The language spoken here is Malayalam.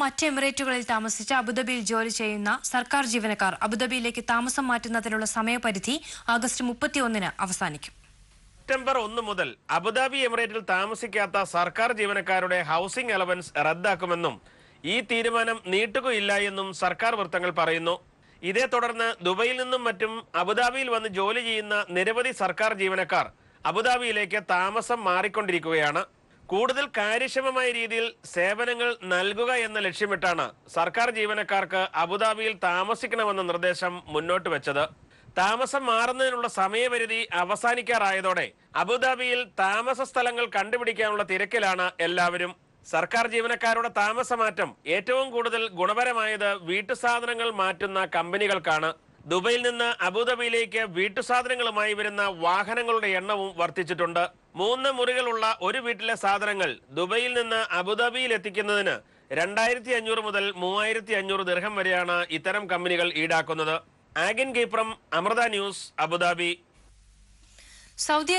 മറ്റ് എമിറേറ്റുകളിൽ താമസിച്ച് അബുദാബിയിൽ ജോലി ചെയ്യുന്ന സർക്കാർ ജീവനക്കാർ അബുദാബിയിലേക്ക് താമസം മാറ്റുന്നതിനുള്ള സമയപരിധി ആഗസ്റ്റ് മുപ്പത്തിയൊന്നിന് അവസാനിക്കും. സെപ്റ്റംബർ ഒന്ന് മുതൽ അബുദാബി എമിറേറ്റിൽ താമസിക്കാത്ത സർക്കാർ ജീവനക്കാരുടെ ഹൗസിംഗ് അലവൻസ് റദ്ദാക്കുമെന്നും ഈ തീരുമാനം നീട്ടുകയില്ല എന്നും സർക്കാർ വൃത്തങ്ങൾ പറയുന്നു. ഇതേ തുടർന്ന് ദുബൈയിൽ നിന്നും മറ്റും അബുദാബിയിൽ വന്ന് ജോലി ചെയ്യുന്ന നിരവധി സർക്കാർ ജീവനക്കാർ അബുദാബിയിലേക്ക് താമസം മാറിക്കൊണ്ടിരിക്കുകയാണ്. കൂടുതൽ കാര്യക്ഷമമായ രീതിയിൽ സേവനങ്ങൾ നൽകുക എന്ന ലക്ഷ്യമിട്ടാണ് സർക്കാർ ജീവനക്കാർക്ക് അബുദാബിയിൽ താമസിക്കണമെന്ന നിർദ്ദേശം മുന്നോട്ട് വെച്ചത്. താമസം മാറുന്നതിനുള്ള സമയപരിധി അവസാനിക്കാറായതോടെ അബുദാബിയിൽ താമസ സ്ഥലങ്ങൾ കണ്ടുപിടിക്കാനുള്ള തിരക്കിലാണ് എല്ലാവരും. സർക്കാർ ജീവനക്കാരുടെ താമസമാറ്റം ഏറ്റവും കൂടുതൽ ഗുണപരമായത് വീട്ടുസാധനങ്ങൾ മാറ്റുന്ന കമ്പനികൾക്കാണ്. ദുബൈയിൽ നിന്ന് അബുദാബിയിലേക്ക് വീട്ടുസാധനങ്ങളുമായി വരുന്ന വാഹനങ്ങളുടെ എണ്ണവും വർദ്ധിച്ചിട്ടുണ്ട്. മൂന്ന് മുറികളുള്ള ഒരു വീട്ടിലെ സാധനങ്ങൾ ദുബൈയിൽ നിന്ന് അബുദാബിയിൽ എത്തിക്കുന്നതിന് രണ്ടായിരത്തി അഞ്ഞൂറ് മുതൽ മൂവായിരത്തി അഞ്ഞൂറ് ദീർഘം വരെയാണ് ഇത്തരം കമ്പനികൾ ഈടാക്കുന്നത്. ആഗിൻ കീപ്രം Amrita news Abu Dhabi. Saudi